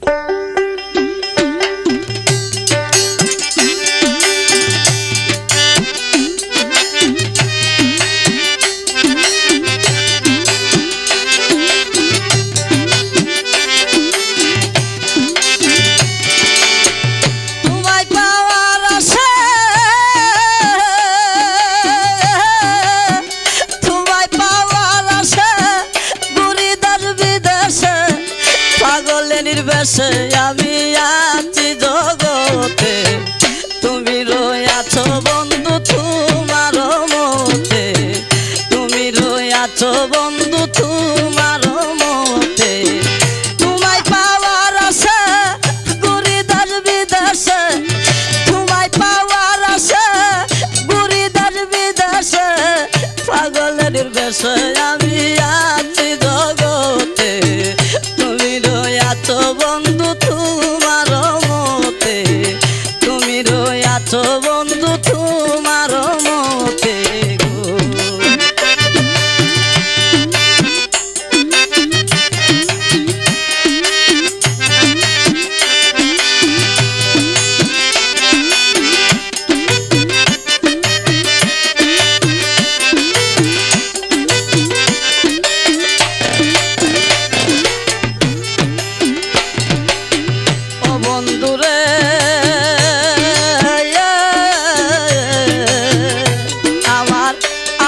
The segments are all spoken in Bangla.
Bye. bir verse ya bir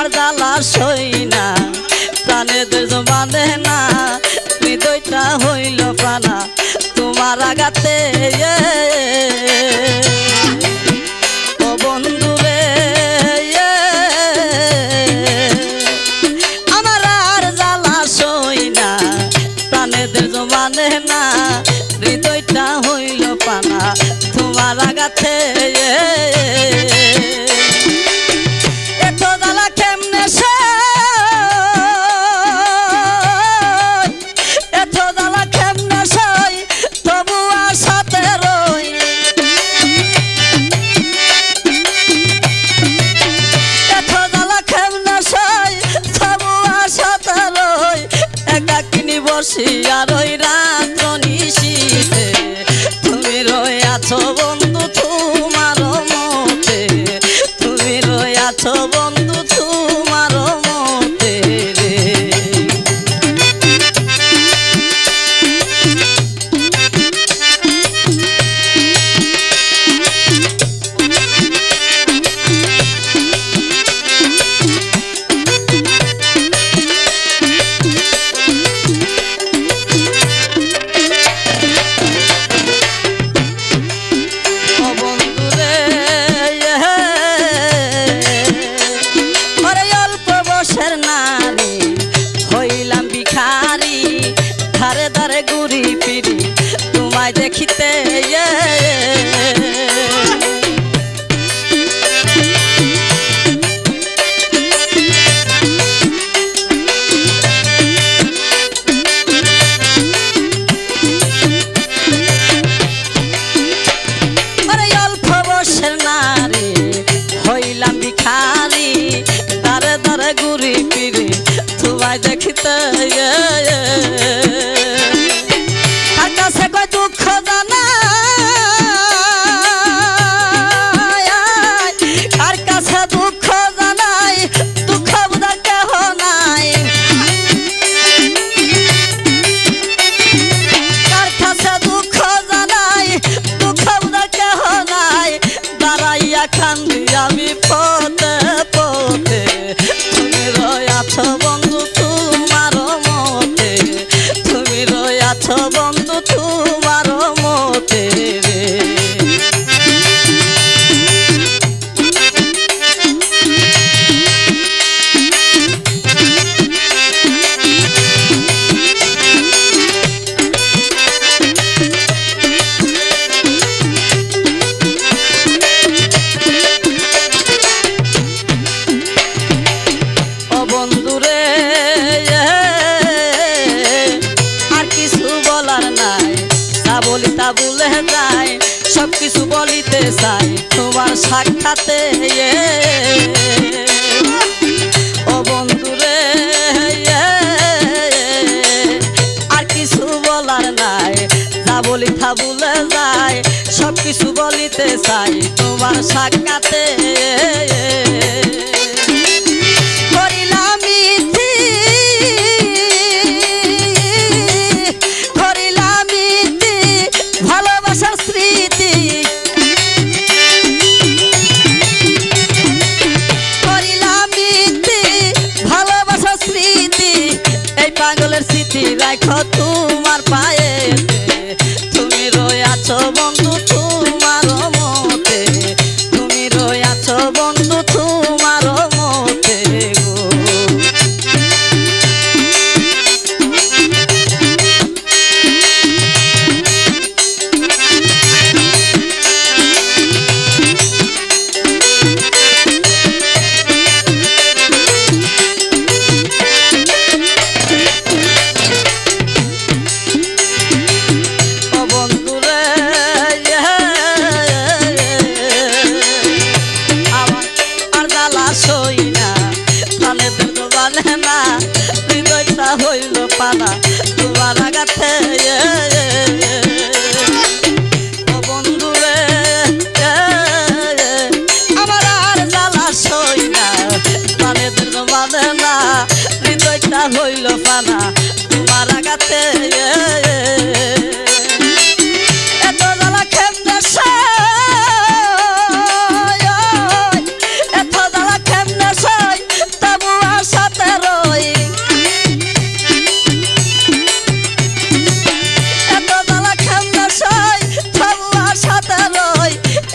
আর জ্বালা সই Chamou yeah, yeah. কিছু বলিতে চাই, তোমার সাক্ষাতে ইয়ে। ও বন্ধুরে ইয়ে। আর কিছু বলার নাই, যা বলি থা বলে যায়। সব কিছু বলিতে চাই, তোমার সাক্ষাতে ইয়ে। রাখো তুমি। বাবা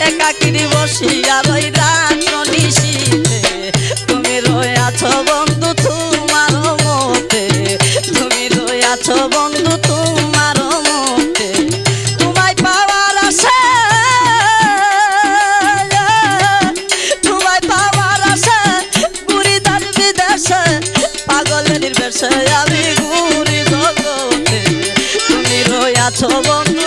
একাকিনি বসিয়া রইরা নিশিতে তুমি রয়ে আছো বন্ধু তোমার মতে। তুমি রয়ে আছো বন্ধু তোমার মতে। তোমায় পাওয়ার আশা। তোমায় পাওয়ার আশা। পুরি দান বিদেশে। পাগল নির্বেশে আমি ঘুরি জগতে। তুমি রয়ে আছো বন্ধু